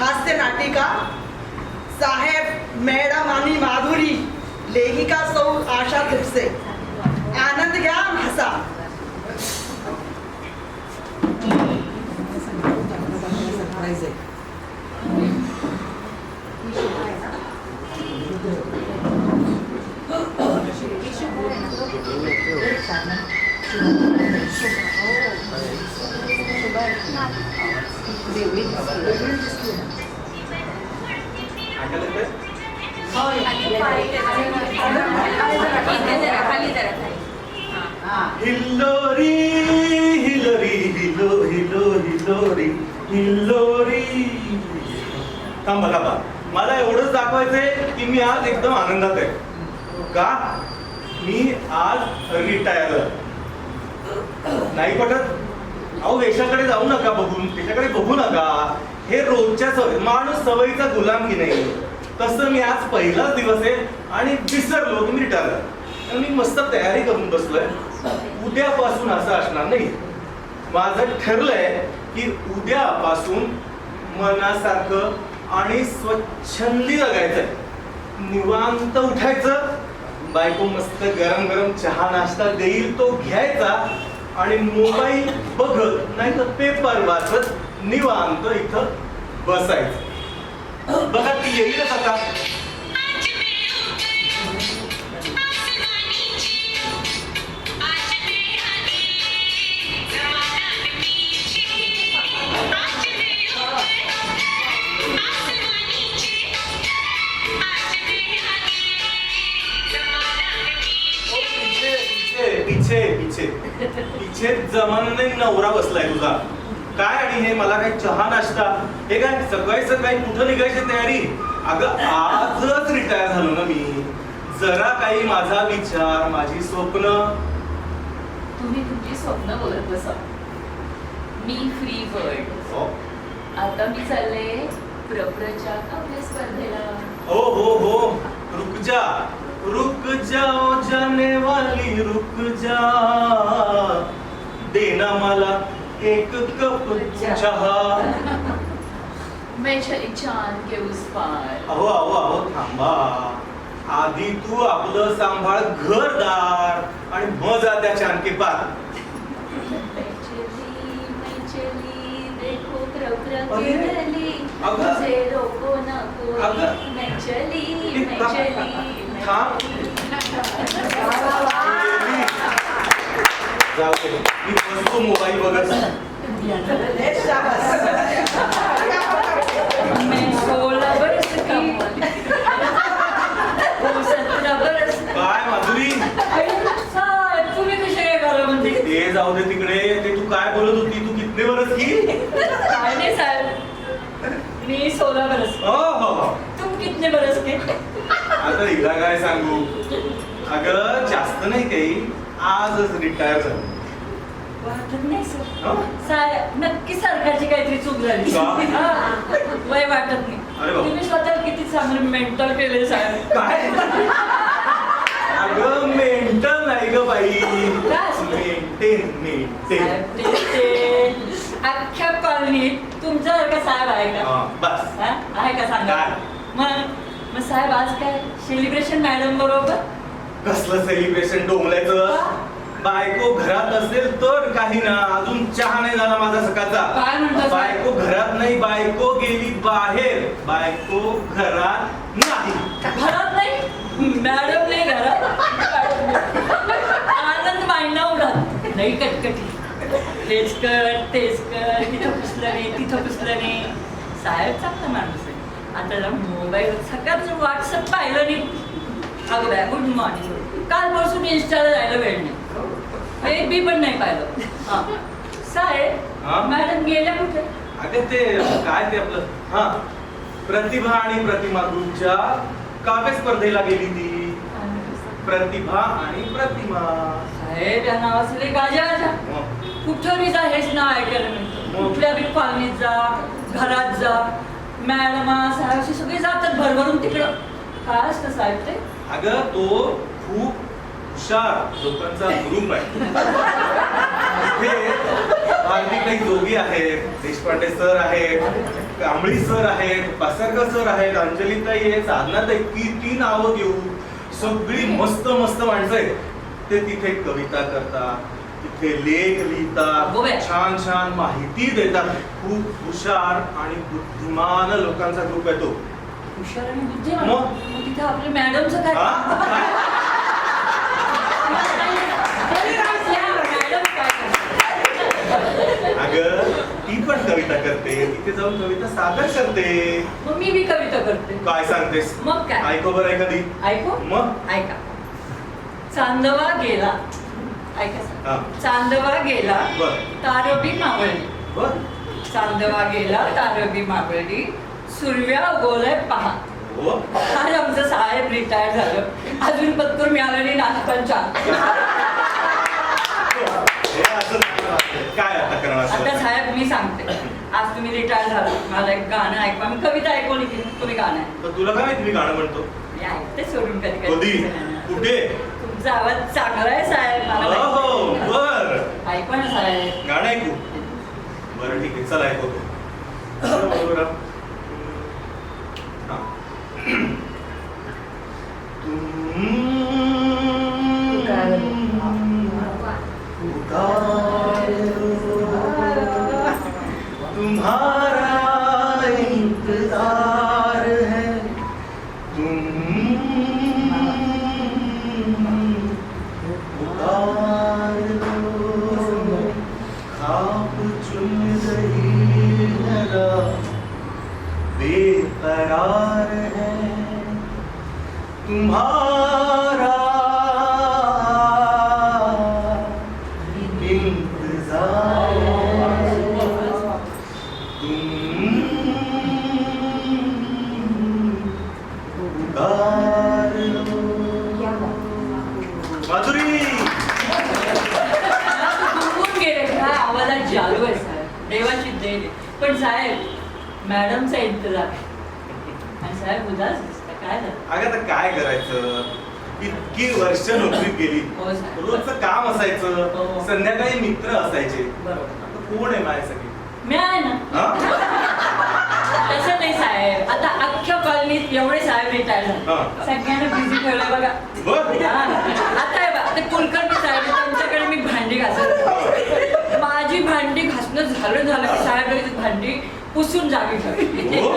हास्य नाटिका साहेब मॅडम आणि माधुरी लेखिका सौ आशा खुपसे आनंद घ्या हसा. हिल्लोरी हिलोरी हिलो हिलो हिलोरी हिल्लोरी. थांबा थांबा. मला एवढंच दाखवायचंय की मी आज एकदम आनंदात आहे. का? मी आज रिटायर नाही पटत? अहो वेशाकडे जाऊ नका बघून त्याच्याकडे बघू नका. हे रोजच्या सवय माणूस सवयीचा गुलाम की नाही? तसं मी आज पहिलाच दिवस आहे आणि विसरलो की मी रिटायर मी मस्त तयारी करून बसलोय. उद्यापासून असं असणार नाही. माझं ठरलंय की उद्यापासून मनासारखं आणि स्वच्छंदी जगायचंय. निवांत उठायचं. बायको मस्त गरम गरम चहा नाश्ता देईल तो घ्यायचा. आणि मोबाईल बघत नाही तर पेपर वाचत निवांत इथं बसायचं. बघा ती येईलच आता? पिछे पिछे. पिछे जमान नवरा बसलाय तुझा. काय आणि हे मला काय चहा नाश्ता? हे काय सकाळी सकाळी कुठं निघायची तयारी? अगं आजच रिटायर झालो ना मी. जरा काही माझा विचार माझी स्वप्न. तुम्ही तुमची स्वप्न बोलत बसा. मी फ्री बर्ड हो. आता मी चालले प्रप्रच्या काव्य स्पर्धेला. हो हो हो. रुक जा. रुक जाओ जाने वाली रुक जा. देना मला एक कप चहा। मैं चली चांद के उस पार। अहो अहो अहो थांबा. आधी तू आपलं सांभाळ घरदार आणि मग जा त्या पार. मैं चली मैं चली देखो प्रप्र अरे, की गली अगं. मुझे रोको ना कोई अगं. मैं चली ए, मैं थांब, चली दे. मी बसतो मोबाईल बघत. काय माधुरी? तुम्ही कसे काय करा म्हणजे ते जाऊ दे तिकडे. ते तू काय बोलत होती? तू कितने बरस की? काय नाही साहेब मी सोळा बरस हो हो हो. तुम कितने बरस के आता हिला काय सांगू? अगं जास्त नाही काही. आजच रिटायर झालं. वाटत नाही सर? साहेब नक्की सरकारची काहीतरी चूक झाली. का? हा. वय वाटत अरे नाही बाप. तुम्ही स्वतः किती चांगलं मेंटल केले साहेब? काय? अगं मेंटल नाही ग बाई. काय? मेंटेन मेंटेन साहेब ते ते अख्ख्या कॉलनीत तुमच्यासारखा साहेब आहे का? बस. हा? आहे का सांगा? काय? मग मग साहेब आज काय? सेलिब्रेशन मॅडम बरोबर? कसलं सेलिब्रेशन डोंबल्याचं बायको घरात असेल तर काही ना अजून चहा नाही झाला माझा सकाळचा? बायको घरात नाही बायको गेली बाहेर. बायको घरात नाही. घरात नाही? मॅडम नाही घरात. आनंद मांडा उडत नाही कटकटी. हेच कर तेच कर तिथं पुसलं नाही तिथं पुसलं नाही. साहेब चांगला माणूस आहे. आता मोबाईल सकाळचं व्हॉट्सअप पाहिलं नाही. अगं बाय गुड मॉर्निंग कालपासून इंस्टाला जायला वेळ नाही. एक बी पण नाही पाहिलं. हा. हा? साहेब मॅडम गेल्या कुठे? अगं ते काय ते आपलं? हा. प्रतिभा आणि प्रतिमा ग्रुपच्या काव्य स्पर्धेला गेली ती. प्रतिभा आणि प्रतिमा. साहेब या नावासले गाजा गाजा मग कुठं बी जा हेच नाव ऐकायला मिळतं. हो. कुठल्या बी कॉलनीत जा घरात जा मॅडमा साहेबशी सगळे जातात भरभरून तिकडं. काय असतं साहेब ते? अगं तो खूप हुशार लोकांचा ग्रुप आहे. ते भारतीताई जोगी आहेत देशपांडे सर आहेत कांबळी सर आहेत पासरकर सर आहेत अंजलीताई आहेत साधनाताई किती नावं घेऊ सगळी मस्त मस्त माणसं आहेत. ते तिथे कविता करतात तिथे लेख लिहितात. छान छान माहिती देतात. खूप हुशार आणि बुद्धिमान लोकांचा ग्रुप आहे तो. हुशार आणि बुद्धिमान. मग? तिथे आपल्या मॅडमचं काय हा? त्या मॅडम काय करतात? अगं ती पण कविता करते तिथे जाऊन कविता सादर करते. मग मी बी कविता करते. काय सांगतेस? मग काय? ऐको बरं एखादी. ऐकू? मग? ऐका. चांदवा गेला. ऐका. सर. हा. चांदवा गेला बर. तारबी मावळली. बर. चांदवा गेला तारबी मावळली. सुरव्या उगवलाय पहा. हो. आज आमचं साहेब रिटायर झालं. अजून पत्कर मिळालं नाही नाटकांच्या काय आता करणार आता? साहेब मी सांगते. आज तुम्ही रिटायर झाला मला एक गाणं ऐकवा मी कविता ऐकवली की तुम्ही गाणं आहे तर तुला काय माहिती मी गाणं म्हणतो? मी ऐकते सोडून कधी कधी. कधी? कुठे? तुमचा आवाज चांगला आहे साहेब. मला हो माहिती. बर. ऐकवा ना साहेब. गाणं ऐकू? बरं ठीक आहे. चला ऐकवतो बरं. हा. है रात, बेकरार है। तुम्हारा इंतजार तुम लो। माधुरी दुखून गेले काय आवाजात जादू आहे साहेब देवाची देण. पण साहेब मॅडमचा इंतजार. आणि साहेब उदास दिसता काय झालं अगं आता काय करायचं इतकी वर्ष नोकरीत गेली हो साहेब. रोजचं काम असायचं हो. संध्याकाळी मित्र असायचे बरोबर आता कोण आहे माझ्यासाठी मी आहे ना हा? तसं नाही साहेब आता अख्ख्या कॉलनीत एवढे साहेब रिटायर झाले हा. सगळ्यांना बिझी ठेवलंय बघा बरं. हा. आता आहे बघा ते कुलकर्णी साहेब आहेत, त्यांच्याकडे मी भांडी घासत माझी भांडी घासणं झालं झालं की साहेब लगेच भांडी पुसून जागी ठेवली हो.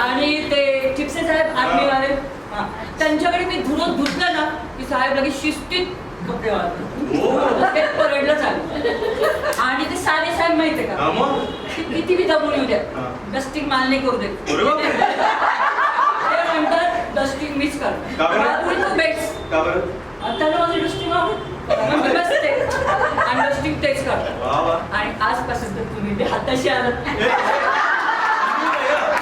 आणि ते चिपसे साहेब आर्मीवाले हा. त्यांच्याकडे मी धुणं धुतलं ना की साहेब लगेच शिस्तीत कपडे हो. वाळतात. ते परडलं चालू आणि ते सारे साहेब माहितीये हा का किती दमून येऊ द्या. हा. डस्टिंग माल नाही करू देत म्हणतात डस्टिंग मीच कर बेस्ट. त्याला माझी डस्टिंग आवडत मग मी बसते आणि डस्टिंग तेच वा वा आणि आजपासून तर तुम्ही बी हाताशी आलात ए,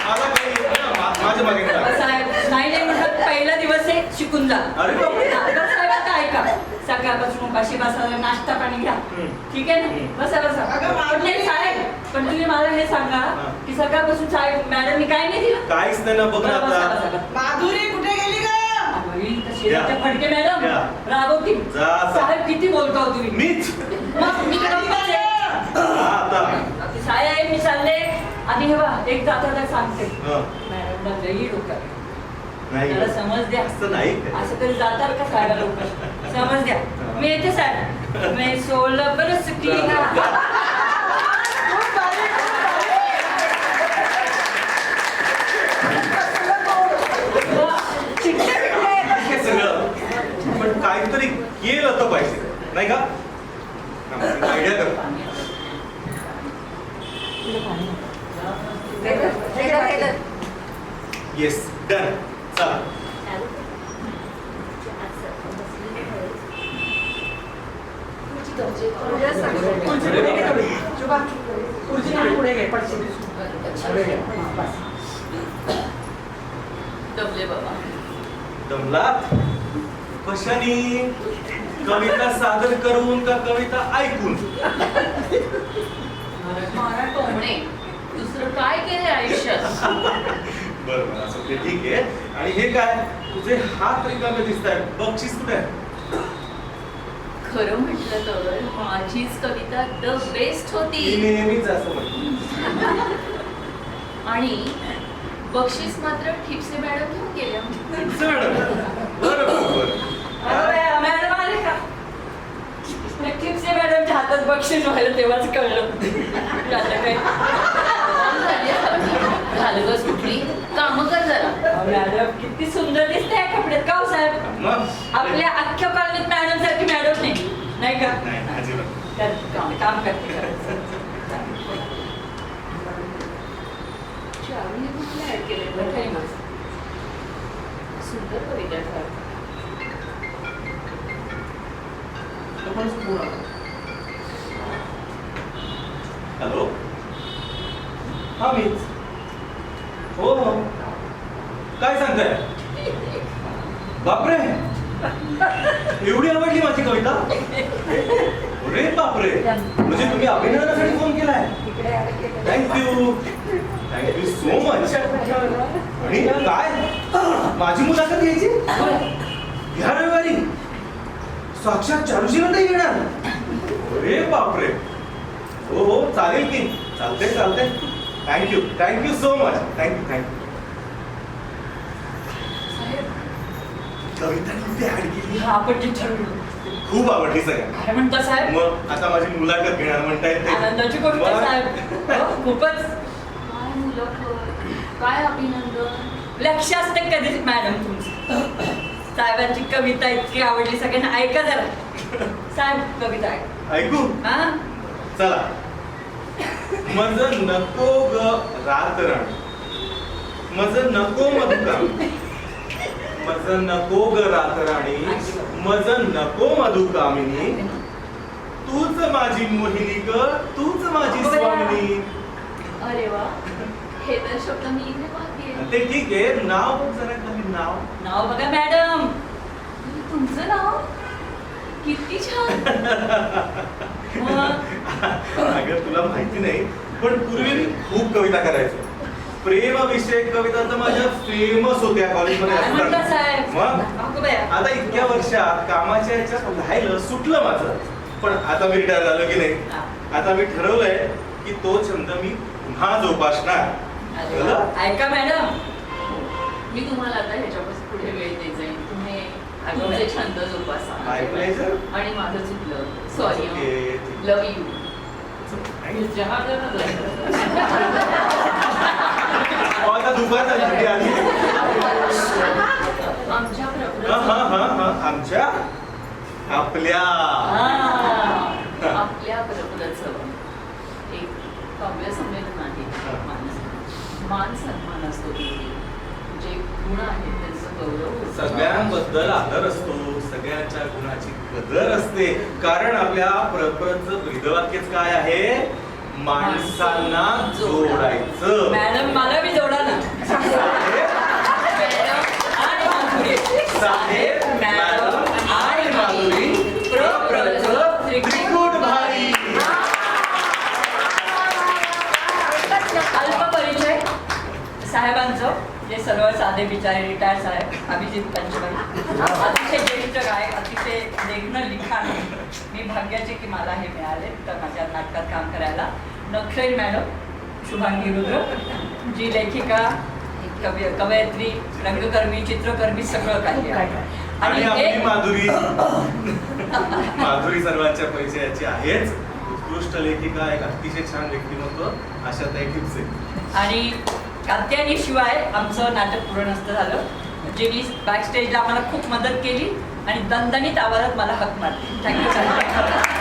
मला काही येत नाही. मा- माझ्या मागे नाही लागत. साहेब नाही नाही म्हणतात पहिला दिवस आहे शिकून जा अरे बापरे. आता साहेब आता ऐका सकाळपासून उपाशी बसायला नाश्ता पाणी घ्या हम्म. ठीक आहे ना हम्म. बसा बसा अगं, पण नाही साहेब पण तुम्ही मला हे सांगा हा. की सकाळपासून साहेब मॅडमनी काय नाही दिलं काहीच नाही ना बघ ना बसा, बसा, आता बसा. माधुरी कुठे गेली का अगं, ही तर शेजारच्या फडके मॅडम या. रागवती जा, जा. साहेब किती बोलतो तुम्ही मीच. मग मी. हा, आता. आहे. मी चालले. आणि हे बा एक जाता सांगते. हा. मॅडमला लई डोक्यात नाही. त्याला समज द्या. असं नाही. असं तरी जातात का साहेब लवकर समज द्या. मी येते साहेब. मी सोळा बरस की खूप भारी, खूप भारी. शिकले, शिकले. हे सगळं पण काहीतरी तर पाहिजे. नाही का? आयडिया कर. येस डन चला. पुढे घे बाबा. दमलात कशानी? कविता सादर करून का कविता ऐकून? मारा टोमणे दुसरं काय केलंय आयुष्यात? बरं बरं असं ते ठीक आहे. आणि हे काय? तुझे हात रिकामे दिसत आहेत बक्षीस कुठे? खरं म्हटलं तर माझीच कविता द बेस्ट मी होती नेहमीच असं म्हणतो. आणि बक्षीस मात्र ठिपसे मॅडम घेऊन गेल्या. बरं बरं बरं अरे, मॅडम आले का ठिपसे मॅडमच्या हातात बक्षीस व्हायला तेव्हाच कळलं. आता काय? झालं काम कर जरा. अहो, मॅडम किती सुंदर दिसते या कपड्यात. का हो साहेब? मग? आपल्या अख्ख्या कॉलनीत मॅडम सारखी मॅडम नाही. नाही का? नाही नाही, अजिबात. करते, काम काम करते ऍड बरं. सुंदर कविता ठर हॅलो? हा मीच हो हो. काय सांगताय? बापरे! एवढी आवडली माझी कविता? अरे बापरे! म्हणजे तुम्ही अभिनंदनासाठी फोन केलाय? Thank you thank you so much आणि काय? माझी मुलाखत साक्षात चारुशीला येणार अरे बापरे. हो हो चालेल की. चालते चालते thank you thank you so much thank you thank you Kavita किती हा आपण जे ठरवलं. खूप आवडली सगळ्या काय म्हणता साहेब. मग आता माझी मुलाखत घेणार म्हणता येते आनंदाची गोष्ट आहे, साहेब. हो, खूपच. काय मुलखत? काय अभिनंदन? लक्ष असते कधीच मॅडम तुमचं? साहेबांची कविता इतकी आवडली सगळ्यांना ऐका जरा. साहेब कविता ऐक. ऐकू? हा? चला. मज नको ग रातरण. मज नको मधुका मज नको ग रातराणी. मज नको मधुकामिनी. तूच माझी मोहिनी ग तूच माझी स्वामिनी. अरे वा. हे तर शब्द मी इथे पाहते ते ठीक आहे. नाव बघ जरा कमी नाव. नाव बघा मॅडम. तुमचं नाव? किती छान. मग? अगं तुला माहिती नाही पण पूर्वी मी खूप कविता करायचो. प्रेम विषयक कविता तर माझ्या फेमस होत्या कॉलेजमध्ये. आता इतक्या वर्षात कामाच्या ह्याच्यात राहिलं सुटलं माझं. पण आता मी रिटायर झालो की नाही. आता मी ठरवलंय की तो छंद मी पुन्हा जोपासणार. अरे वा. कळलं? ऐका मॅडम मी तुम्हाला आता ह्याच्यापासून पुढे वेळ देत जाईन तुम्ही तुमचे. छंद जोपासा My pleasure. आणि माझं चुकलं सॉरी Okay. लव यू अहो, आता आली आमच्या हा हा हा हा आपल्या हा. आपल्या एक काव्य संमेलन आहे मान मान सन्मान असतो. जे गुण आहेत त्यांचं गौरव. सगळ्यांबद्दल आदर असतो. सगळ्यांच्या गुणाची कदर असते. कारण आपल्या परपरचं ब्रीदवाक्यच काय आहे? माणसांना जोडायचं. मॅडम मला बी जोडा ना. साहेब, सर्व साधे बिचारे रिटायर साहेब अभिजित पंचमणी अतिशय ज्येष्ठ गायक अतिशय देखणं लिखाण. मी भाग्याचे की मला हे मिळाले तर माझ्या नाटकात काम करायला. नक्षल मॅडम शुभांगी रुद्र जी लेखिका कवि कवयित्री रंगकर्मी चित्रकर्मी सगळं काही आहे. आणि माधुरी. माधुरी सर्वांच्या परिचयाची आहेच. उत्कृष्ट लेखिका एक अतिशय छान व्यक्तिमत्व अशा आणि कात्यानीशिवाय आमचं नाटक पूर्ण नसतं झालं. जे मी बॅक स्टेजला आम्हाला खूप मदत केली आणि दणदणीत आवाजात मला हक मारली. थँक्यू